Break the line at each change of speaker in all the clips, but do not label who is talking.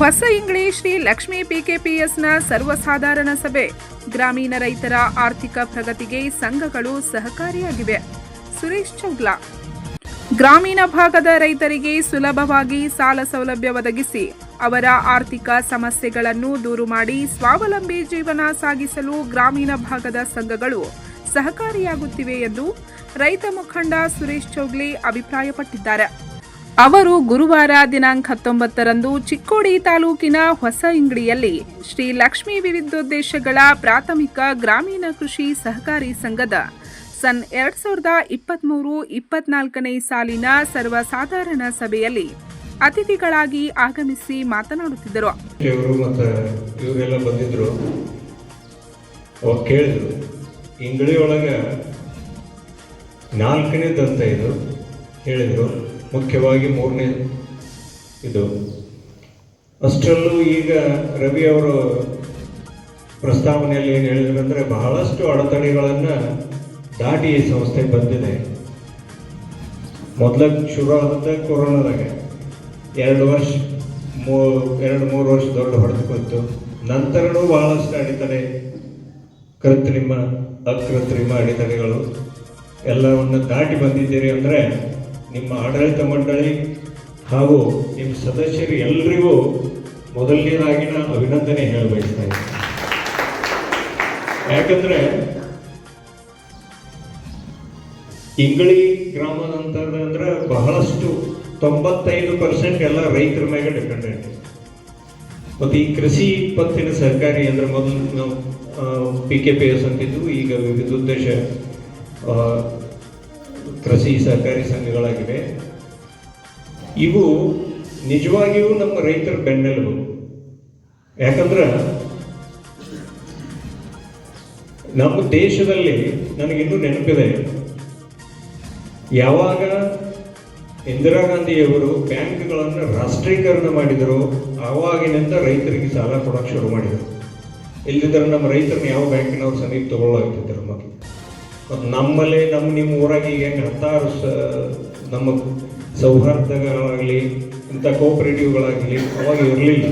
ಹೊಸ ಇಂಗ್ಲಿಷ್ ಶ್ರೀ ಲಕ್ಷ್ಮೀ ಪಿಕೆಪಿಎಸ್ನ ಸರ್ವಸಾಧಾರಣ ಸಭೆ. ಗ್ರಾಮೀಣ ರೈತರ ಆರ್ಥಿಕ ಪ್ರಗತಿಗೆ ಸಂಘಗಳು ಸಹಕಾರಿಯಾಗಿವೆ. ಸುರೇಶ್ ಚೌಗ್ಲಾ. ಗ್ರಾಮೀಣ ಭಾಗದ ರೈತರಿಗೆ ಸುಲಭವಾಗಿ ಸಾಲ ಸೌಲಭ್ಯ ಒದಗಿಸಿ, ಅವರ ಆರ್ಥಿಕ ಸಮಸ್ಯೆಗಳನ್ನು ದೂರು ಮಾಡಿ ಸ್ವಾವಲಂಬಿ ಜೀವನ ಸಾಗಿಸಲು ಗ್ರಾಮೀಣ ಭಾಗದ ಸಂಘಗಳು ಸಹಕಾರಿಯಾಗುತ್ತಿವೆ ಎಂದು ರೈತ ಮುಖಂಡ ಸುರೇಶ್ ಚೌಗ್ಲಿ ಅಭಿಪ್ರಾಯಪಟ್ಟಿದ್ದಾರೆ. ಅವರು ಗುರುವಾರ ದಿನಾಂಕ ಹತ್ತೊಂಬತ್ತರಂದು ಚಿಕ್ಕೋಡಿ ತಾಲೂಕಿನ ಹೊಸ ಇಂಗಡಿಯಲ್ಲಿ ಶ್ರೀ ಲಕ್ಷ್ಮೀ ವಿವಿಧೋದ್ದೇಶಗಳ ಪ್ರಾಥಮಿಕ ಗ್ರಾಮೀಣ ಕೃಷಿ ಸಹಕಾರಿ ಸಂಘದ ಸನ್ ಎರಡ್ ಸಾವಿರದ ಇಪ್ಪತ್ಮೂರು ಇಪ್ಪತ್ನಾಲ್ಕನೇ ಸಾಲಿನ ಸರ್ವಸಾಧಾರಣ ಸಭೆಯಲ್ಲಿ ಅತಿಥಿಗಳಾಗಿ ಆಗಮಿಸಿ ಮಾತನಾಡುತ್ತಿದ್ದರು.
ಇಂಗಳಿ ಒಳಗೆ ನಾಲ್ಕನೇದಂತ ಇದು? ಹೇಳಿದರು. ಮುಖ್ಯವಾಗಿ ಮೂರನೇ ಇದು. ಅಷ್ಟರಲ್ಲೂ ಈಗ ರವಿ ಅವರು ಪ್ರಸ್ತಾವನೆಯಲ್ಲಿ ಏನು ಹೇಳಿದ್ರು ಅಂದರೆ ಬಹಳಷ್ಟು ಅಡೆತಡೆಗಳನ್ನು ದಾಟಿ ಈ ಸಂಸ್ಥೆ ಬಂದಿದೆ. ಮೊದಲ ಶುರು ಆದದ್ದೇ ಕೊರೋನಾದಾಗ. ಎರಡು ವರ್ಷ, ಮೂ, ಎರಡು, ಮೂರು ವರ್ಷ ದೊಡ್ಡ ಹೊಡೆದು ನಂತರನೂ ಬಹಳಷ್ಟು ಅಡೆತಡೆ, ಕೃತ್ರಿಮ, ಅಕೃತ್ರಿಮ ಅಡೆತಡೆಗಳು ಎಲ್ಲವನ್ನು ದಾಟಿ ಬಂದಿದ್ದೀರಿ ಅಂದರೆ ನಿಮ್ಮ ಆಡಳಿತ ಮಂಡಳಿ ಹಾಗೂ ನಿಮ್ಮ ಸದಸ್ಯರು ಎಲ್ರಿಗೂ ಮೊದಲನೇದಾಗಿ ನಾನು ಅಭಿನಂದನೆ ಹೇಳ ಬಯಸ್ತಾ ಇದ್ದೀನಿ. ಯಾಕಂದ್ರೆ ಇಂಗಳಿ ಗ್ರಾಮದ ಅಂತಂದ್ರೆ ಬಹಳಷ್ಟು ತೊಂಬತ್ತೈದು ಪರ್ಸೆಂಟ್ ಎಲ್ಲ ರೈತರ ಮೇಲೆ ಡಿಪೆಂಡೆಂಟ್ ಮತ್ತು ಈ ಕೃಷಿ ಪತ್ತಿನ ಸರ್ಕಾರಿ ಅಂದ್ರೆ ಮೊದಲು ನಾವು ಪಿ ಕೆ ಪಿ ಎಸ್ ಅಂತಿದ್ದು ಈಗ ವಿವಿಧ ಉದ್ದೇಶ ಕೃಷಿ ಸಹಕಾರಿ ಸಂಘಗಳಾಗಿವೆ. ಇವು ನಿಜವಾಗಿಯೂ ನಮ್ಮ ರೈತರ ಬೆನ್ನೆಲುಬು. ಯಾಕಂದ್ರೆ ನಮ್ಮ ದೇಶದಲ್ಲಿ ನನಗಿನ್ನೂ ನೆನಪಿದೆ. ಯಾವಾಗ ಇಂದಿರಾ ಗಾಂಧಿಯವರು ಬ್ಯಾಂಕ್ಗಳನ್ನು ರಾಷ್ಟ್ರೀಕರಣ ಮಾಡಿದರು, ಆವಾಗಿನಿಂದ ರೈತರಿಗೆ ಸಾಲ ಕೊಡೋಕೆ ಶುರು ಮಾಡಿದರು. ಇಲ್ಲದಿದ್ದರೆ ನಮ್ಮ ರೈತರನ್ನ ಯಾವ ಬ್ಯಾಂಕಿನವ್ರು ಸಮೀಪ ತಗೊಳ್ಳೋಗ್ತಿದ್ದರು ಮಕ್ಕಳು ನಮ್ಮಲ್ಲಿ ನಮ್ಮ ನಿಮ್ಮ ಊರಾಗಿ ಹೆಂಗೆ ಹತ್ತಾರು ಸ, ನಮ್ಮ ಸೌಹಾರ್ದಗಳಾಗಲಿ, ಇಂಥ ಕೋಪರೇಟಿವ್ಗಳಾಗಲಿ ಅವಾಗ ಇರಲಿಲ್ಲ.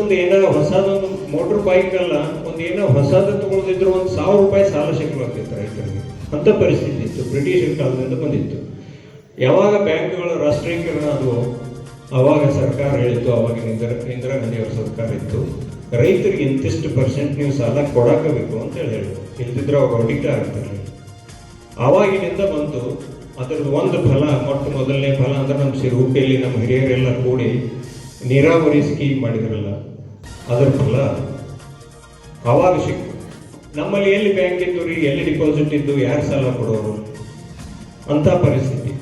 ಒಂದು ಏನೋ ಹೊಸದೊಂದು ಮೋಟ್ರ್ ಬೈಕ್ ಅಲ್ಲ, ಒಂದು ಏನೋ ಹೊಸದು ತೊಗೊಳ್ದಿದ್ರು ಒಂದು ಸಾವಿರ ರೂಪಾಯಿ ಸಾಲ ಸಿಕ್ಕಲಾಗ್ತಿತ್ತು ರೈತರಿಗೆ. ಅಂಥ ಪರಿಸ್ಥಿತಿ ಇತ್ತು, ಬ್ರಿಟಿಷರ ಕಾಲದಿಂದ ಬಂದಿತ್ತು. ಯಾವಾಗ ಬ್ಯಾಂಕ್ಗಳ ರಾಷ್ಟ್ರೀಕರಣ ಅದು ಅವಾಗ ಸರ್ಕಾರ ಹೇಳಿತ್ತು, ಅವಾಗ ಇಂದಿರಾ ಇಂದಿರಾ ಗಾಂಧಿಯವರ ಸರ್ಕಾರ ಇತ್ತು. ರೈತರಿಗೆ ಇಂತಿಷ್ಟು ಪರ್ಸೆಂಟ್ ನೀವು ಸಾಲ ಕೊಡಾಕಬೇಕು ಅಂತ ಹೇಳಿ ಹೇಳಿದ್ರು. ಇಲ್ದಿದ್ರೆ ಅವಾಗ ಅಡಿಕ್ಟ್ ಆಗ್ತಾರೆ. ಆವಾಗಿನಿಂದ ಬಂತು ಅದರದ್ದು ಒಂದು ಫಲ, ಮೊಟ್ಟ ಮೊದಲನೇ ಫಲ ಅಂದ್ರೆ ನಮ್ಮ ಸಿರುಪೆಯಲ್ಲಿ ನಮ್ಮ ಹಿರಿಯರೆಲ್ಲ ಕೂಡಿ ನೀರಾವರಿ ಸ್ಕೀಮ್ ಮಾಡಿದ್ರಲ್ಲ, ಅದರ ಫಲ ಅವಾಗ ಸಿಕ್ತು. ನಮ್ಮಲ್ಲಿ ಎಲ್ಲಿ ಬ್ಯಾಂಕ್ ಇತ್ತು ರೀ, ಎಲ್ಲಿ ಡಿಪಾಸಿಟ್ ಇದ್ದು, ಯಾರು ಸಾಲ ಕೊಡೋರು? ಅಂತ ಪರಿಸ್ಥಿತಿ.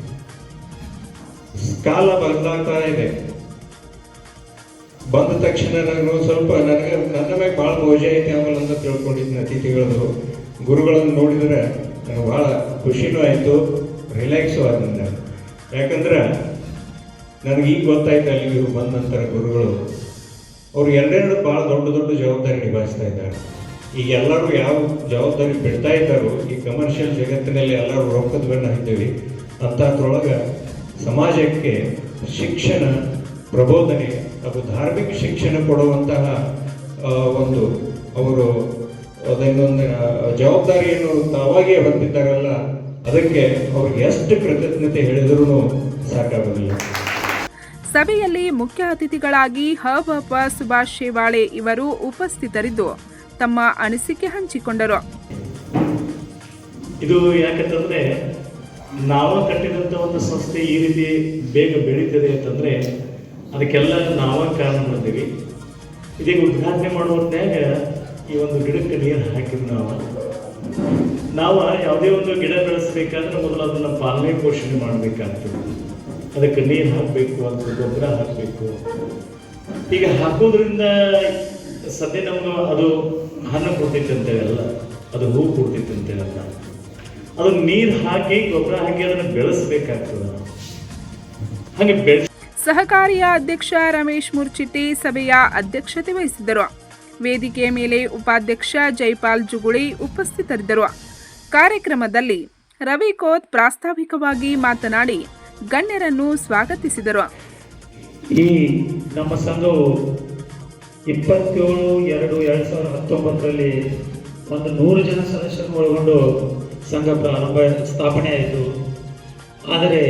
ಕಾಲ ಬದಲಾಗ್ತಾ ಇದೆ. ಬಂದ ತಕ್ಷಣ ನಾನು ಸ್ವಲ್ಪ, ನನಗೆ, ನನ್ನ ಮೇಲೆ ಭಾಳ ಮೋಜ ಐತೆ ಆಮೇಲೆ ಅಂತ ತಿಳ್ಕೊಂಡಿದ್ದೀನಿ ಅತಿಥಿಗಳದು. ಗುರುಗಳನ್ನು ನೋಡಿದರೆ ನನಗೆ ಭಾಳ ಖುಷಿನೂ ಆಯಿತು ರಿಲ್ಯಾಕ್ಸು ಆದ್ದರಿಂದ ಯಾಕಂದ್ರೆ ನನಗೆ ಈಗ ಗೊತ್ತಾಯ್ತು ಅಲ್ಲಿ ಇವರು ಬಂದ ನಂತರ ಗುರುಗಳು. ಅವ್ರು ಎರಡೆರಡು ಭಾಳ ದೊಡ್ಡ ದೊಡ್ಡ ಜವಾಬ್ದಾರಿ ನಿಭಾಯಿಸ್ತಾ ಇದ್ದಾರೆ. ಈಗ ಎಲ್ಲರೂ ಯಾವ ಜವಾಬ್ದಾರಿ ಬಿಡ್ತಾ ಇದ್ದಾರೋ, ಈ ಕಮರ್ಷಿಯಲ್ ಜಗತ್ತಿನಲ್ಲಿ ಎಲ್ಲರೂ ರೊಕ್ಕದ ಬೆನ್ನ ಹತ್ತಿವಿ ಅಂಥದ್ರೊಳಗೆ ಸಮಾಜಕ್ಕೆ ಶಿಕ್ಷಣ, ಪ್ರಬೋಧನೆ ಹಾಗೂ ಧಾರ್ಮಿಕ ಶಿಕ್ಷಣ ಕೊಡುವಂತಹ ಒಂದು ಅವರು ಅದನ್ನೊಂದು ಜವಾಬ್ದಾರಿಯನ್ನು ತಾವಾಗೇ ಹೊತ್ತಿದ್ದಾರಲ್ಲ ಅದಕ್ಕೆ ಅವ್ರಿಗೆ ಎಷ್ಟು ಕೃತಜ್ಞತೆ ಹೇಳಿದ್ರು ಸಾಕಾಗೋದಿಲ್ಲ.
ಸಭೆಯಲ್ಲಿ ಮುಖ್ಯ ಅತಿಥಿಗಳಾಗಿ ಹಬಪ ಸುಭಾಷ್ ಶೇವಾಳೆ ಇವರು ಉಪಸ್ಥಿತರಿದ್ದು ತಮ್ಮ ಅನಿಸಿಕೆ ಹಂಚಿಕೊಂಡರು.
ಇದು ಯಾಕಂತಂದ್ರೆ ನಾವು ಕಟ್ಟಿದಂತ ಒಂದು ಸಂಸ್ಥೆ ಈ ರೀತಿ ಬೇಗ ಬೆಳೀತದೆ ಅಂತಂದ್ರೆ ಅದಕ್ಕೆಲ್ಲ ನಾವ ಕಾರಣ ಮಾಡ್ತೀವಿ ಇದೀಗ ಉದ್ಘಾಟನೆ ಮಾಡುವಂತಾಗ ಈ ಒಂದು ಗಿಡಕ್ಕೆ ನೀರು ಹಾಕಿದ್ ನಾವು. ನಾವು ಯಾವುದೇ ಒಂದು ಗಿಡ ಬೆಳೆಸಬೇಕಾದ್ರೆ ಮೊದಲು ಅದನ್ನು ಪಾಲನೆ ಪೋಷಣೆ ಮಾಡಬೇಕಾಗ್ತದೆ. ಅದಕ್ಕೆ ನೀರು ಹಾಕಬೇಕು, ಅದಕ್ಕೆ ಗೊಬ್ಬರ ಹಾಕಬೇಕು. ಈಗ ಹಾಕೋದ್ರಿಂದ ಸದ್ಯ ನಮ್ಗೆ ಅದು ಹಣ್ಣು ಅಂತ ಅಂತೇಳಲ್ಲ ಅದು ಹೂ ಅಂತ ಅಂತೇಳಲ್ಲ ಅದು ನೀರು ಹಾಕಿ, ಗೊಬ್ಬರ ಹಾಕಿ ಅದನ್ನು ಬೆಳೆಸಬೇಕಾಗ್ತದೆ ಹಾಗೆ ಬೆಳೆ
ಸಹಕಾರಿಯ ಅಧ್ಯಕ್ಷ ರಮೇಶ್ ಮುರ್ಚಿಟ್ಟಿ ಸಭೆಯ ಅಧ್ಯಕ್ಷತೆ ವಹಿಸಿದ್ದರು. ವೇದಿಕೆಯ ಮೇಲೆ ಉಪಾಧ್ಯಕ್ಷ ಜೈಪಾಲ್ ಜುಗುಳಿ ಉಪಸ್ಥಿತರಿದ್ದರು. ಕಾರ್ಯಕ್ರಮದಲ್ಲಿ ರವಿ ಕೋತ್ ಪ್ರಾಸ್ತಾವಿಕವಾಗಿ ಮಾತನಾಡಿ ಗಣ್ಯರನ್ನು ಸ್ವಾಗತಿಸಿದರು.
ಈ ನಮ್ಮ ಸಂಘವು ಇಪ್ಪತ್ತೇಳು ಎರಡು ಎರಡು ಸಾವಿರದ ಹತ್ತೊಂಬತ್ತರಲ್ಲಿ ಒಂದು ನೂರು ಜನ ಸದಸ್ಯರನ್ನು ಒಳಗೊಂಡು ಸಂಘ ಪ್ರಾರಂಭ ಸ್ಥಾಪನೆ ಆಯಿತು ಆದರೆ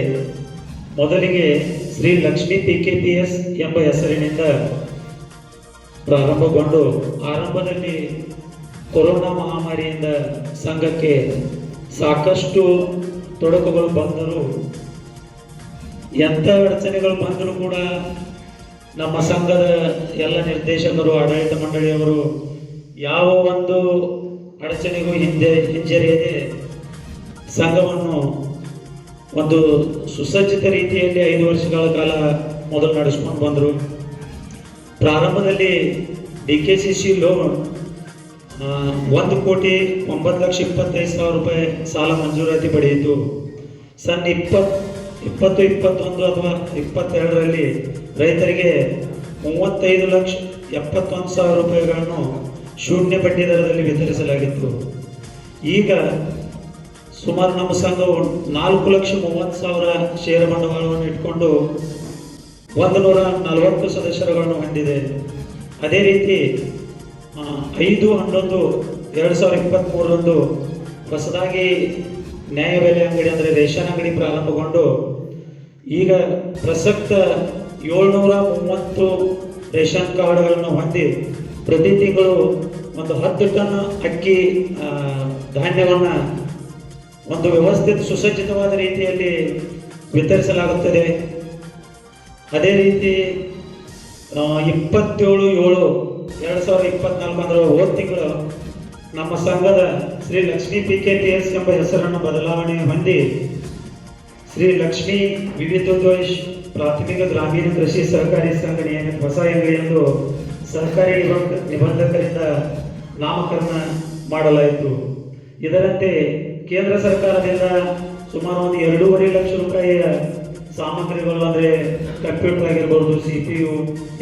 ಮೊದಲಿಗೆ Shri Lakshmi P K P S ಎಂಬ ಹೆಸರಿನಿಂದ ಪ್ರಾರಂಭಗೊಂಡು ಆರಂಭದಲ್ಲಿ ಕೊರೋನಾ ಮಹಾಮಾರಿಯಿಂದ ಸಂಘಕ್ಕೆ ಸಾಕಷ್ಟು ತೊಡಕುಗಳು ಬಂದರೂ, ಎಂಥ ಅಡಚಣೆಗಳು ಬಂದರೂ ಕೂಡ ನಮ್ಮ ಸಂಘದ ಎಲ್ಲ ನಿರ್ದೇಶಕರು, ಆಡಳಿತ ಮಂಡಳಿಯವರು ಯಾವ ಒಂದು ಅಡಚಣೆಗೂ ಹಿಂದೆ, ಹಿಂಜರಿಯದೆ ಸಂಘವನ್ನು ಒಂದು ಸುಸಜ್ಜಿತ ರೀತಿಯಲ್ಲಿ ಐದು ವರ್ಷಗಳ ಕಾಲ ಮೊದಲು ನಡೆಸ್ಕೊಂಡು ಬಂದರು. ಪ್ರಾರಂಭದಲ್ಲಿ D K C C loan ಒಂದು ಕೋಟಿ ಒಂಬತ್ತು ಲಕ್ಷ ಇಪ್ಪತ್ತೈದು ಸಾವಿರ ರೂಪಾಯಿ ಸಾಲ ಮಂಜೂರಾತಿ ಪಡೆಯಿತು. ಸನ್ ಇಪ್ಪತ್, ಇಪ್ಪತ್ತು, ಇಪ್ಪತ್ತೊಂದು ಅಥವಾ ಇಪ್ಪತ್ತೆರಡರಲ್ಲಿ ರೈತರಿಗೆ ಮೂವತ್ತೈದು ಲಕ್ಷ ಎಪ್ಪತ್ತೊಂದು ಸಾವಿರ ರೂಪಾಯಿಗಳನ್ನು ಶೂನ್ಯ ಬಡ್ಡಿ ದರದಲ್ಲಿ ವಿತರಿಸಲಾಗಿತ್ತು. ಈಗ ಸುಮಾರು ನಮ್ಮ ಸಂಘವು ನಾಲ್ಕು ಲಕ್ಷ ಮೂವತ್ತು ಸಾವಿರ ಷೇರು ಬಂಡವಾಳವನ್ನು ಇಟ್ಕೊಂಡು ಒಂದು ನೂರ ನಲವತ್ತು ಸದಸ್ಯರುಗಳನ್ನು ಹೊಂದಿದೆ. ಅದೇ ರೀತಿ ಐದು, ಹನ್ನೊಂದು, ಎರಡು ಸಾವಿರದ ಇಪ್ಪತ್ತ್ಮೂರರಂದು ಹೊಸದಾಗಿ ನ್ಯಾಯಬೆಲೆ ಅಂಗಡಿ ಅಂದರೆ ರೇಷನ್ ಅಂಗಡಿ ಪ್ರಾರಂಭಗೊಂಡು ಈಗ ಪ್ರಸಕ್ತ ಏಳ್ನೂರ ಮೂವತ್ತು ರೇಷನ್ ಕಾರ್ಡ್ಗಳನ್ನು ಹೊಂದಿ ಪ್ರತಿ ತಿಂಗಳು ಒಂದು ಹತ್ತು ಟನ್ ಅಕ್ಕಿ ಧಾನ್ಯವನ್ನು ಒಂದು ವ್ಯವಸ್ಥಿತ ಸುಸಜ್ಜಿತವಾದ ರೀತಿಯಲ್ಲಿ ವಿತರಿಸಲಾಗುತ್ತದೆ. ಅದೇ ರೀತಿ ಇಪ್ಪತ್ತೇಳು, ಏಳು, ಎರಡು ಸಾವಿರದ ಇಪ್ಪತ್ನಾಲ್ಕು ಅಂದ್ರೆ ಹೋದ ತಿಂಗಳು ನಮ್ಮ ಸಂಘದ Shri Lakshmi P K T S ಎಂಬ ಹೆಸರನ್ನು ಬದಲಾವಣೆ ಹೊಂದಿ ಶ್ರೀ ಲಕ್ಷ್ಮೀ ವಿವಿಧೋದ್ದೇಶ ಪ್ರಾಥಮಿಕ ಗ್ರಾಮೀಣ ಕೃಷಿ ಸಹಕಾರಿ ಸಂಘ ಹೊಸ ಎಂಗಡಿ ಎಂದು ಸಹಕಾರಿ ನಿಬಂಧ- ನಿಬಂಧಕರಿಂದ ನಾಮಕರಣ ಮಾಡಲಾಯಿತು. ಇದರಂತೆ ಕೇಂದ್ರ ಸರ್ಕಾರದಿಂದ ಸುಮಾರು ಒಂದು ಎರಡೂವರೆ ಲಕ್ಷ ರೂಪಾಯಿಯ ಸಾಮಗ್ರಿಗಳು ಅಂದರೆ ಕಂಪ್ಯೂಟರ್ ಆಗಿರ್ಬೋದು C P U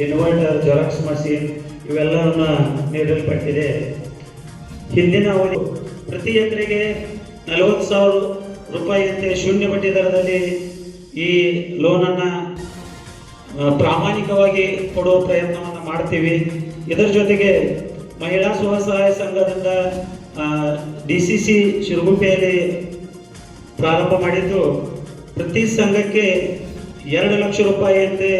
inverter xerox machine ಇವೆಲ್ಲವನ್ನ ನೀಡಲ್ಪಟ್ಟಿದೆ. ಹಿಂದಿನ ಅವಧಿ ಪ್ರತಿ ಎಕರೆಗೆ ನಲವತ್ತು ಸಾವಿರ ರೂಪಾಯಿಯಂತೆ ಶೂನ್ಯ ಬಡ್ಡಿ ದರದಲ್ಲಿ ಈ ಲೋನನ್ನು ಪ್ರಾಮಾಣಿಕವಾಗಿ ಕೊಡುವ ಪ್ರಯತ್ನವನ್ನು ಮಾಡ್ತೀವಿ. ಇದರ ಜೊತೆಗೆ ಮಹಿಳಾ ಸ್ವಸಹಾಯ ಸಂಘದಿಂದ ಡಿ ಸಿ ಸಿ ಶಿರಗುಪ್ಪೆಯಲ್ಲಿ ಪ್ರಾರಂಭ ಮಾಡಿದ್ದು ಪ್ರತಿ ಸಂಘಕ್ಕೆ ಎರಡು ಲಕ್ಷ ರೂಪಾಯಿ ಅಂತೆ.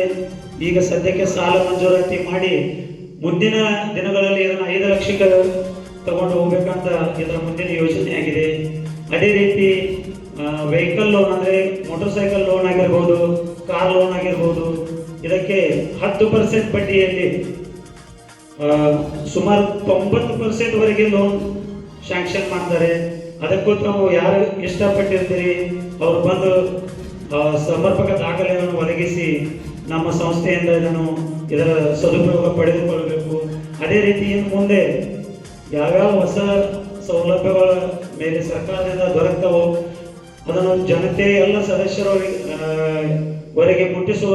ಈಗ ಸದ್ಯಕ್ಕೆ ಸಾಲ ಮಂಜೂರಾತಿ ಮಾಡಿ ಮುಂದಿನ ದಿನಗಳಲ್ಲಿ ಇದನ್ನು ಐದು ಲಕ್ಷಕ್ಕೆ ತಗೊಂಡು ಹೋಗ್ಬೇಕಂತ ಇದರ ಮುಂದಿನ ಯೋಜನೆ ಆಗಿದೆ. ಅದೇ ರೀತಿ ವೆಹಿಕಲ್ ಲೋನ್ ಅಂದರೆ ಮೋಟರ್ ಸೈಕಲ್ ಲೋನ್ ಆಗಿರ್ಬೋದು ಕಾರ್ ಲೋನ್ ಆಗಿರ್ಬೋದು, ಇದಕ್ಕೆ ಹತ್ತು ಪರ್ಸೆಂಟ್ ಬಡ್ಡಿಯಲ್ಲಿ ಸುಮಾರು ತೊಂಬತ್ತು ಪರ್ಸೆಂಟ್ ವರೆಗೆ ಲೋನ್ ಶಾಂಕ್ಷನ್ ಮಾಡ್ತಾರೆ. ಅದಕ್ಕೂ ನಾವು ಯಾರು ಇಷ್ಟಪಟ್ಟಿರ್ತೀರಿ? ಅವ್ರು ಬಂದು ಸಮರ್ಪಕ ದಾಖಲೆಯನ್ನು ಒದಗಿಸಿ ನಮ್ಮ ಸಂಸ್ಥೆಯಿಂದ ಇದನ್ನು ಇದರ ಸದುಪಯೋಗ ಪಡೆದುಕೊಳ್ಳಬೇಕು. ಅದೇ ರೀತಿ ಇನ್ನು ಮುಂದೆ ಯಾವ್ಯಾವ ಹೊಸ ಸೌಲಭ್ಯಗಳ ಮೇಲೆ ಸರ್ಕಾರದಿಂದ ದೊರಕ್ತವೋ, ಅದನ್ನು ಜನತೆ ಎಲ್ಲ ಸದಸ್ಯರು ವರೆಗೆ ಮುಟ್ಟಿಸುವ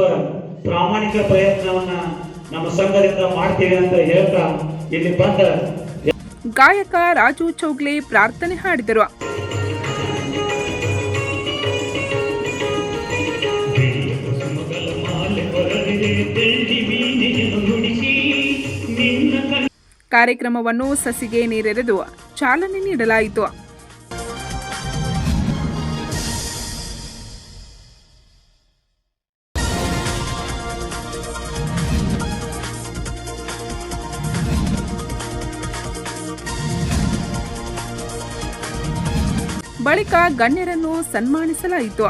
ಪ್ರಾಮಾಣಿಕ ಪ್ರಯತ್ನವನ್ನು ನಮ್ಮ ಸಂಘದಿಂದ ಮಾಡ್ತೀವಿ ಅಂತ ಹೇಳ್ತಾ ಇಲ್ಲಿ ಬಂದ
ಗಾಯಕ ರಾಜು ಚೌಗ್ಲೆ ಪ್ರಾರ್ಥನೆ ಹಾಡಿದರು. ಕಾರ್ಯಕ್ರಮವನ್ನು ಸಸಿಗೆ ನೀರೆರೆದು ಚಾಲನೆ ನೀಡಲಾಯಿತು. ಬಳಿಕ ಗಣ್ಯರನ್ನು ಸನ್ಮಾನಿಸಲಾಯಿತು.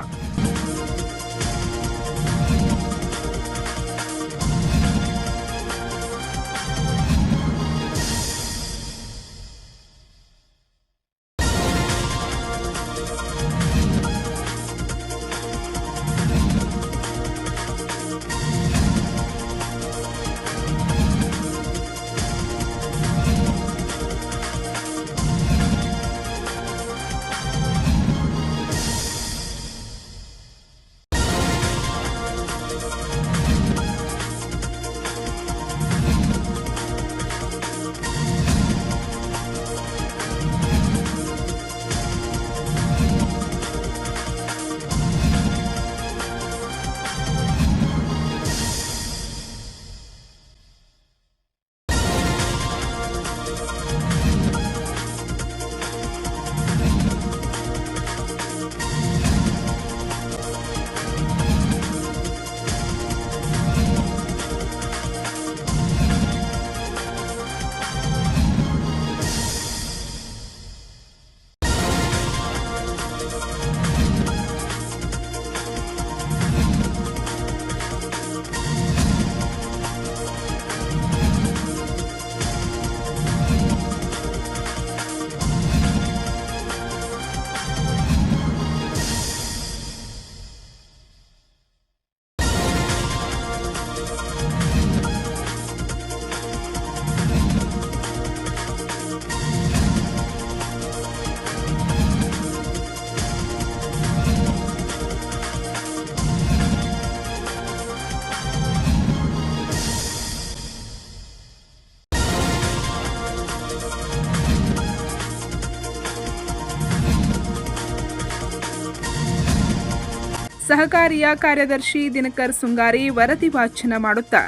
ಸಹಕಾರಿಯ ಕಾರ್ಯದರ್ಶಿ ದಿನಕರ್ ಸುಂಗಾರಿ ವರದಿ ವಾಚನ ಮಾಡುತ್ತಾ.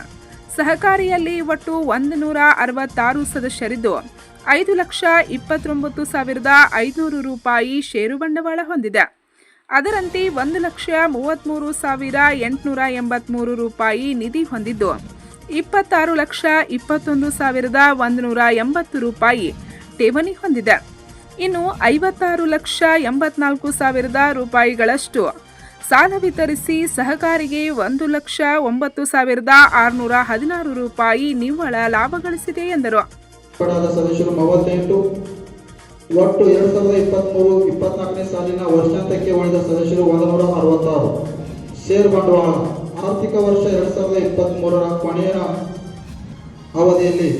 ಸಹಕಾರಿಯಲ್ಲಿ ಒಟ್ಟು ಒಂದು ನೂರ ಅರವತ್ತಾರು ಸದಸ್ಯರಿದ್ದು, ಐದು ಲಕ್ಷ ಇಪ್ಪತ್ತೊಂಬತ್ತು ಸಾವಿರದ ಐದುನೂರು ರೂಪಾಯಿ ಷೇರು ಬಂಡವಾಳ ಹೊಂದಿದೆ. ಅದರಂತೆ ಒಂದು ಲಕ್ಷ ಮೂವತ್ತ್ಮೂರು ಸಾವಿರ ಎಂಟುನೂರ ಎಂಬತ್ತ್ಮೂರು ರೂಪಾಯಿ ನಿಧಿ ಹೊಂದಿದ್ದು, ಇಪ್ಪತ್ತಾರು ಲಕ್ಷ ಇಪ್ಪತ್ತೊಂದು ಸಾವಿರದ ಒಂದು ನೂರ ಎಂಬತ್ತು ರೂಪಾಯಿ ಠೇವಣಿ ಹೊಂದಿದೆ. ಇನ್ನು ಐವತ್ತಾರು ಲಕ್ಷ ಎಂಬತ್ನಾಲ್ಕು ಸಾವಿರದ ರೂಪಾಯಿಗಳಷ್ಟು ಸಾಲ ವಿತರಿಸಿ ಸಹಕಾರಿಗೆ ಒಂದು ಲಕ್ಷ ಒಂಬತ್ತು ಸಾವಿರದ ಆರುನೂರ ಹದಿನಾರು ರೂಪಾಯಿ ನಿವ್ವಳ ಲಾಭ ಗಳಿಸಿದೆ ಎಂದರು.
ಸದಸ್ಯರು ಮೂವತ್ತೆಂಟು, ಒಟ್ಟು ಎರಡು ಸಾವಿರದ ಇಪ್ಪತ್ತ್ಮೂರು ಇಪ್ಪತ್ನಾಲ್ಕನೇ ಸಾಲಿನ ವರ್ಷಾಂತ್ಯಕ್ಕೆ ಉಳಿದ ಸದಸ್ಯರು ಒಂದು ನೂರ ಅರವತ್ತಾರು. ಷೇರ್ ಬಂಡವಾಳ ಆರ್ಥಿಕ ವರ್ಷ ಎರಡು ಸಾವಿರದ ಇಪ್ಪತ್ತ್ಮೂರರ ಕೊನೆಯ ಅವಧಿಯಲ್ಲಿ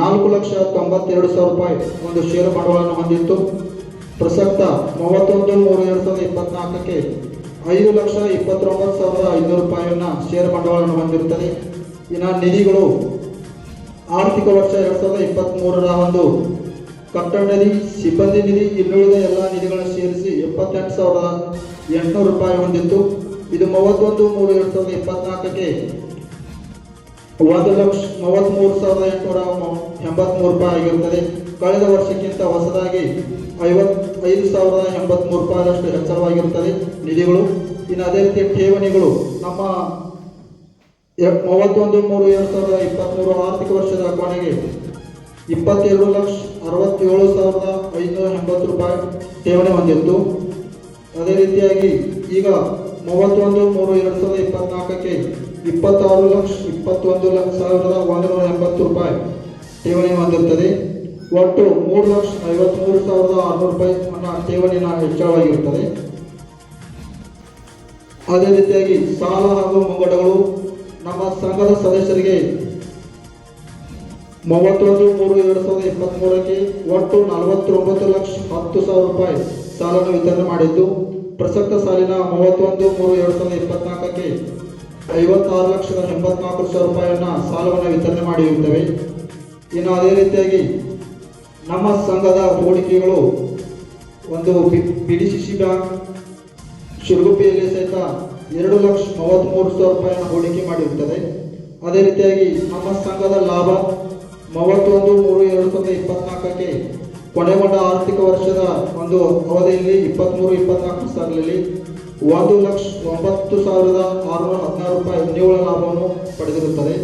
ನಾಲ್ಕು ಲಕ್ಷ ತೊಂಬತ್ತೆರಡು ಸಾವಿರ ರೂಪಾಯಿ ಒಂದು ಷೇರು ಬಂಡವಾಳವನ್ನು ಹೊಂದಿತ್ತು. ಪ್ರಸಕ್ತ ಮೂವತ್ತೊಂದು ಮೂರು ಎರಡು ಸಾವಿರದ ಇಪ್ಪತ್ನಾಲ್ಕಕ್ಕೆ ಐದು ಲಕ್ಷ ಇಪ್ಪತ್ತೊಂಬತ್ತು ಸಾವಿರದ ಐನೂರು ರೂಪಾಯಿಯನ್ನು ಷೇರು ಬಂಡವಾಳವನ್ನು ಹೊಂದಿರುತ್ತದೆ. ಇನ್ನು ನಿಧಿಗಳು ಆರ್ಥಿಕ ವರ್ಷ ಎರಡು ಸಾವಿರದ ಇಪ್ಪತ್ತ್ ಮೂರರ ಒಂದು ಕಟ್ಟಡ ನಿಧಿ, ಸಿಬ್ಬಂದಿ ನಿಧಿ, ಇನ್ನುಳಿದ ಎಲ್ಲ ನಿಧಿಗಳನ್ನು ಸೇರಿಸಿ ಎಪ್ಪತ್ತೆಂಟು ಸಾವಿರದ ಎಂಟುನೂರು ರೂಪಾಯಿ ಹೊಂದಿತ್ತು. ಇದು ಮೂವತ್ತೊಂದು ಮೂರು ಎರಡು ಸಾವಿರದ ಇಪ್ಪತ್ನಾಲ್ಕಕ್ಕೆ ಒಂದು ಲಕ್ಷ ಮೂವತ್ತ್ಮೂರು ಸಾವಿರದ ಎಂಟುನೂರ ಎಂಬತ್ಮೂರು ರೂಪಾಯಿ ಆಗಿರುತ್ತದೆ. ಕಳೆದ ವರ್ಷಕ್ಕಿಂತ ಹೊಸದಾಗಿ ಐವತ್ತೈದು ಸಾವಿರದ ಎಂಬತ್ಮೂರು ರೂಪಾಯಿಯಷ್ಟು ಹೆಚ್ಚಳವಾಗಿರುತ್ತದೆ. ನಿಧಿಗಳು, ಇನ್ನು ಅದೇ ರೀತಿ ಠೇವಣಿಗಳು, ನಮ್ಮ ಮೂವತ್ತೊಂದು ಮೂರು ಎರಡು ಸಾವಿರದ ಇಪ್ಪತ್ತ್ಮೂರು ಆರ್ಥಿಕ ವರ್ಷದ ಕೊನೆಗೆ ಇಪ್ಪತ್ತೆರಡು ಲಕ್ಷ ಅರವತ್ತೇಳು ಸಾವಿರದ ಐನೂರ ಎಂಬತ್ತು ರೂಪಾಯಿ ಠೇವಣಿ ಹೊಂದಿತ್ತು. ಅದೇ ರೀತಿಯಾಗಿ ಈಗ ಮೂವತ್ತೊಂದು ಮೂರು ಎರಡು ಸಾವಿರದ ಇಪ್ಪತ್ನಾಲ್ಕಕ್ಕೆ ಇಪ್ಪತ್ತಾರು ಲಕ್ಷ ಇಪ್ಪತ್ತೊಂದು ಲಕ್ಷ ಸಾವಿರದ ಒಂದು ನೂರ ಎಂಬತ್ತು ರೂಪಾಯಿ ಠೇವಣಿ ಹೊಂದಿರುತ್ತದೆ. ಒಟ್ಟು ಮೂರು ಲಕ್ಷ ಐವತ್ತ್ಮೂರು ಸಾವಿರದ ಆರುನೂರು ರೂಪಾಯಿ ನನ್ನ ಠೇವಣಿನ ಹೆಚ್ಚಳವಾಗಿರುತ್ತದೆ. ಅದೇ ರೀತಿಯಾಗಿ ಸಾಲ ಹಾಗೂ ಮುಂಗಡಗಳು ನಮ್ಮ ಸಂಘದ ಸದಸ್ಯರಿಗೆ ಮೂವತ್ತೊಂದು ಮೂರು ಎರಡು ಸಾವಿರದ ಇಪ್ಪತ್ತ್ಮೂರಕ್ಕೆ ಒಟ್ಟು ನಲವತ್ತೊಂಬತ್ತು ಲಕ್ಷ ಹತ್ತು ಸಾವಿರ ರೂಪಾಯಿ ಸಾಲವನ್ನು ವಿತರಣೆ ಮಾಡಿದ್ದು, ಪ್ರಸಕ್ತ ಸಾಲಿನ ಮೂವತ್ತೊಂದು ಮೂರು ಎರಡು ಸಾವಿರದ ಇಪ್ಪತ್ನಾಲ್ಕಕ್ಕೆ ಐವತ್ತಾರು ಲಕ್ಷದ ಎಂಬತ್ನಾಲ್ಕು ಸಾವಿರ ರೂಪಾಯಿಯನ್ನು ಸಾಲವನ್ನು ವಿತರಣೆ ಮಾಡಿರುತ್ತೇವೆ. ಇನ್ನು ಅದೇ ರೀತಿಯಾಗಿ ನಮ್ಮ ಸಂಘದ ಹೂಡಿಕೆಗಳು ಒಂದು P D C C bank ಶಿರಗುಪ್ಪಿಯಲ್ಲಿ ಸಹಿತ ಎರಡು ಲಕ್ಷ ಮೂವತ್ತ್ಮೂರು ಸಾವಿರ ರೂಪಾಯಿಯನ್ನು ಹೂಡಿಕೆ ಮಾಡಿರುತ್ತದೆ. ಅದೇ ರೀತಿಯಾಗಿ ನಮ್ಮ ಸಂಘದ ಲಾಭ ಮೂವತ್ತೊಂದು ಮೂರು ಎರಡು ಸಾವಿರದ ಇಪ್ಪತ್ನಾಲ್ಕಕ್ಕೆ ಕೊನೆಗೊಂಡ ಆರ್ಥಿಕ ವರ್ಷದ ಒಂದು ಅವಧಿಯಲ್ಲಿ ಇಪ್ಪತ್ತ್ಮೂರು ಇಪ್ಪತ್ನಾಲ್ಕು ಸಾಲಿನಲ್ಲಿ ಒಂದು ಲಕ್ಷ ಒಂಬತ್ತು ಸಾವಿರದ ಆರುನೂರ ಹದಿನಾರು ರೂಪಾಯಿ ನಿವ್ವಳ ಲಾಭವನ್ನು ಪಡೆದಿರುತ್ತದೆ.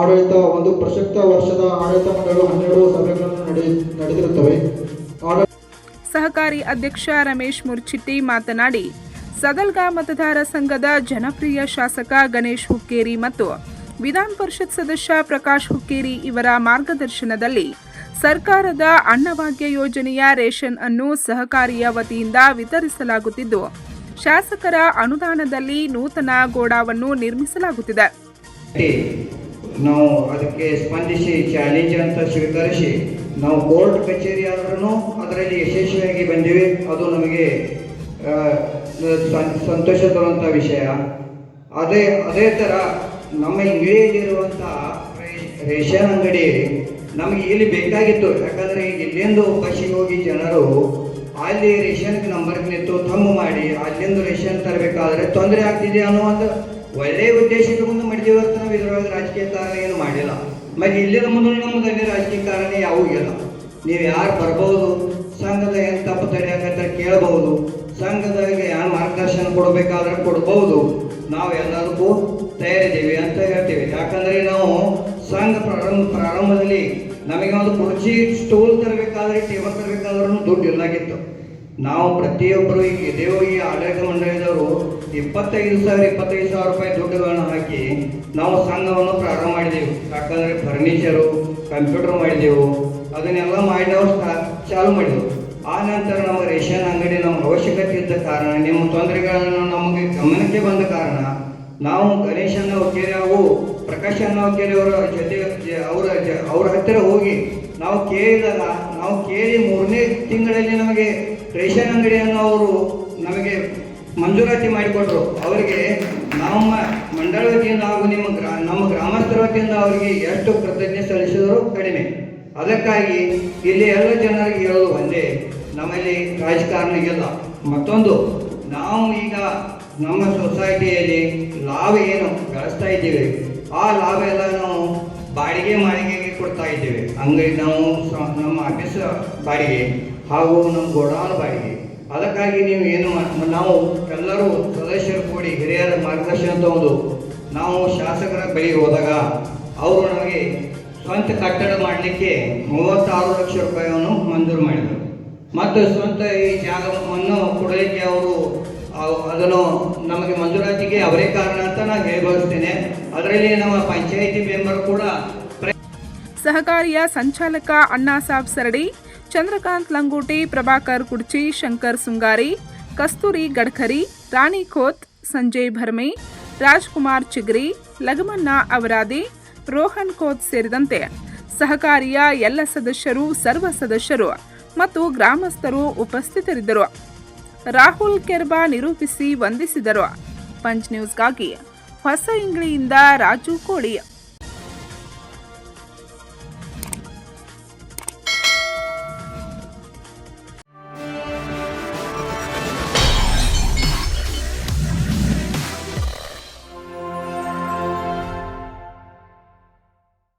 ಆಡಳಿತ ಒಂದು ಪ್ರಸಕ್ತ ವರ್ಷದ ಆಡಳಿತ ಮಂಡಳಿಗಳು ಹನ್ನೆರಡು ಸಭೆಗಳನ್ನು ನಡೆ ನಡೆದಿರುತ್ತವೆ.
ಸಹಕಾರಿ ಅಧ್ಯಕ್ಷ ರಮೇಶ್ ಮುರ್ಚಿಟ್ಟಿ ಮಾತನಾಡಿ ಸಗಲ್ಗಾ ಮತದಾರ ಸಂಘದ ಜನಪ್ರಿಯ ಶಾಸಕ ಗಣೇಶ್ ಹುಕ್ಕೇರಿ ಮತ್ತು ವಿಧಾನ ಪರಿಷತ್ ಸದಸ್ಯ ಪ್ರಕಾಶ್ ಹುಕ್ಕೇರಿ ಇವರ ಮಾರ್ಗದರ್ಶನದಲ್ಲಿ ಸರ್ಕಾರದ ಅನ್ನಭಾಗ್ಯ ಯೋಜನೆಯ ರೇಷನ್ ಅನ್ನು ಸಹಕಾರಿಯ ವತಿಯಿಂದ ವಿತರಿಸಲಾಗುತ್ತಿದ್ದು ಶಾಸಕರ ಅನುದಾನದಲ್ಲಿ ನೂತನ ಗೋಡಾವನ್ನು ನಿರ್ಮಿಸಲಾಗುತ್ತಿದೆ.
ನಾವು ಅದಕ್ಕೆ ಸ್ಪಂದಿಸಿ ಚಾಲೆಂಜ್ ಅಂತ ಸ್ವೀಕರಿಸಿ, ನಾವು ಕೋರ್ಟ್ ಕಚೇರಿ ಆದ್ರೂ ಅದರಲ್ಲಿ ಯಶಸ್ವಿಯಾಗಿ ಬಂದಿವೆ. ಅದು ನಮಗೆ ಸಂತೋಷ ತರುವಂಥ ವಿಷಯ. ಅದೇ ಅದೇ ಥರ ನಮ್ಮ ಇಂಗ್ಲಿಯಲ್ಲಿರುವಂಥ ರೇಷನ್ ಅಂಗಡಿ ನಮಗೆ ಇಲ್ಲಿ ಬೇಕಾಗಿತ್ತು. ಯಾಕಂದರೆ ಇಲ್ಲಿಂದ ಬಸ್ಸಿಗೆ ಹೋಗಿ ಜನರು ಅಲ್ಲಿ ರೇಷನ್ ನಂಬರ್ ನಿಂತು ತಮ್ಮ ಮಾಡಿ, ಅಲ್ಲಿಂದ ರೇಷನ್ ತರಬೇಕಾದ್ರೆ ತೊಂದರೆ ಆಗ್ತಿದೆ ಅನ್ನೋ ಒಂದು ಒಳ್ಳೆಯ ಉದ್ದೇಶಕ್ಕೆ ಮುಂದೆ ಮಾಡಿದೀವಿ ಹೊರತು ರಾಜಕೀಯ ಕಾರಣ ಏನು ಮಾಡಿಲ್ಲ. ಮತ್ತೆ ಇಲ್ಲಿನ ಮುಂದೆ ನಮ್ಮದಲ್ಲಿ ರಾಜಕೀಯ ಕಾರಣ ಯಾವೂ ಇಲ್ಲ. ನೀವು ಯಾರು ಬರ್ಬೋದು, ಸಂಘದ ಏನು ತಪ್ಪು ತಡೆಯಕಂತ ಕೇಳಬಹುದು ಸಂಘದಾಗ ಯಾರು ಮಾರ್ಗದರ್ಶನ ಕೊಡಬೇಕಾದ್ರೆ ಕೊಡಬಹುದು ನಾವು ಎಲ್ಲದಕ್ಕೂ ತಯಾರಿದ್ದೀವಿ ಅಂತ ಹೇಳ್ತೀವಿ. ಯಾಕಂದ್ರೆ ನಾವು ಸಂಘ ಪ್ರಾರಂಭ, ಪ್ರಾರಂಭದಲ್ಲಿ ನಮಗೆ ಒಂದು ಕುರ್ಚಿ, ಸ್ಟೂಲ್ ತರಬೇಕಾದ್ರೆ, ಟೇಬಲ್ ತರಬೇಕಾದ್ರೂ ದುಡ್ಡು ಇಲ್ಲಾಗಿತ್ತು ನಾವು ಪ್ರತಿಯೊಬ್ಬರು ಈ ಇದೇವೋ ಈ ಆಡಳಿತ ಮಂಡಳಿದವರು ಇಪ್ಪತ್ತೈದು ಸಾವಿರ ಇಪ್ಪತ್ತೈದು ಸಾವಿರ ರೂಪಾಯಿ ದುಡ್ಡುಗಳನ್ನು ಹಾಕಿ ನಾವು ಸಂಘವನ್ನು ಪ್ರಾರಂಭ ಮಾಡಿದೆವು. ಯಾಕಂದರೆ ಫರ್ನಿಚರು ಕಂಪ್ಯೂಟರ್ ಮಾಡಿದೆವು. ಅದನ್ನೆಲ್ಲ ಮಾಡಿ ನಾವು ಚಾಲು ಮಾಡಿದೆವು. ಆ ನಂತರ ನಮ್ಮ ರೇಷನ್ ಅಂಗಡಿ ನಮ್ಮ ಅವಶ್ಯಕತೆ ಇದ್ದ ಕಾರಣ, ನಿಮ್ಮ ತೊಂದರೆಗಳನ್ನು ನಮಗೆ ಗಮನಕ್ಕೆ ಬಂದ ಕಾರಣ, ನಾವು ಗಣೇಶನ ಹುಕ್ಕೇರಿ ಹಾಗೂ ಪ್ರಕಾಶನ ಅವರ ಜೊತೆ ಅವರ ಅವರ ಹತ್ತಿರ ಹೋಗಿ ನಾವು ಕೇಳಿದಾಗ, ನಾವು ಕೇಳಿ ಮೂರನೇ ತಿಂಗಳಲ್ಲಿ ನಮಗೆ ರೇಷನ್ ಅಂಗಡಿಯನ್ನು ಅವರು ನಮಗೆ ಮಂಜೂರಾತಿ ಮಾಡಿಕೊಟ್ರು. ಅವರಿಗೆ ನಮ್ಮ ಮಂಡಳ ವತಿಯಿಂದ ಹಾಗೂ ನಿಮ್ಮ ಗ್ರಾ, ನಮ್ಮ ಗ್ರಾಮಸ್ಥರ ವತಿಯಿಂದ ಅವರಿಗೆ ಎಷ್ಟು ಕೃತಜ್ಞತೆ ಸಲ್ಲಿಸಿದರೂ ಕಡಿಮೆ. ಅದಕ್ಕಾಗಿ ಇಲ್ಲಿ ಎಲ್ಲ ಜನರಿಗೆ ಹೇಳೋದು ಒಂದೇ, ನಮ್ಮಲ್ಲಿ ರಾಜಕಾರಣಿಗೆಲ್ಲ ಮತ್ತೊಂದು, ನಾವು ಈಗ ನಮ್ಮ ಸೊಸೈಟಿಯಲ್ಲಿ ಲಾಭ ಏನು ಗಳಿಸ್ತಾ ಇದ್ದೀವಿ. ಆ ಲಾಭ ಎಲ್ಲ ನಾವು ಬಾಡಿಗೆ ಮಾಳಿಗೆಗೆ ಕೊಡ್ತಾ ಇದ್ದೇವೆ. ಹಂಗಾಗಿ ನಾವು ನಮ್ಮ ಆಫೀಸ್ ಬಾಡಿಗೆ. ಹಾಗೂ ನಮ್ಮ ಗೋಡಾನ ಬಾಯಿಗೆ. ಅದಕ್ಕಾಗಿ ನೀವು ಏನು ನಾವು ಎಲ್ಲರೂ ಸದಸ್ಯರು ಕೂಡಿ ಹಿರಿಯರ ಮಾರ್ಗದರ್ಶನ ತಗೊಂಡು ನಾವು ಶಾಸಕರ ಬಳಿ ಹೋದಾಗ ಅವರು ನಮಗೆ ಸ್ವಂತ ಕಟ್ಟಡ ಮಾಡಲಿಕ್ಕೆ ಮೂವತ್ತಾರು ಲಕ್ಷ ರೂಪಾಯಿಯನ್ನು ಮಂಜೂರು ಮಾಡಿದರು. ಮತ್ತು ಸ್ವಂತ ಈ ಜಾಗವನ್ನು ಕೊಡಲಿಕ್ಕೆ ಅವರು ಅವ್- ಅದನ್ನು ನಮಗೆ ಮಂಜೂರಾತಿಗೆ ಅವರೇ ಕಾರಣ ಅಂತ ನಾನು ಹೇಳಬಯಸ್ತೇನೆ ಅದರಲ್ಲಿ ನಮ್ಮ ಪಂಚಾಯಿತಿ ಮೆಂಬರ್ ಕೂಡ
ಸಹಕಾರಿಯ ಸಂಚಾಲಕ ಅಣ್ಣಾ ಸಾಬ್ ಸರಡಿ ಚಂದ್ರಕಾಂತ್ ಲಂಗೋಟಿ, ಪ್ರಭಾಕರ್ ಕುಡ್ಚಿ, ಶಂಕರ್ ಸುಂಗಾರಿ, ಕಸ್ತೂರಿ ಗಡ್ಕರಿ, ರಾಣಿ ಖೋತ್ ಸಂಜಯ್ ಭರ್ಮೆ, ರಾಜ್ಕುಮಾರ್ ಚಿಗ್ರಿ ಲಗಮನ್ನ ಅವರಾದಿ, ರೋಹನ್ ಖೋತ್ ಸೇರಿದಂತೆ ಸಹಕಾರಿಯ ಎಲ್ಲ ಸದಸ್ಯರು, ಸರ್ವ ಸದಸ್ಯರು ಮತ್ತು ಗ್ರಾಮಸ್ಥರು ಉಪಸ್ಥಿತರಿದ್ದರು. ರಾಹುಲ್ ಕೆರ್ಬಾ ನಿರೂಪಿಸಿ ವಂದಿಸಿದರು. ಪಂಚ್ ನ್ಯೂಸ್ಗಾಗಿ ಹೊಸ ಇಂಗ್ಳಿಯಿಂದ ರಾಜು ಕೋಳಿ.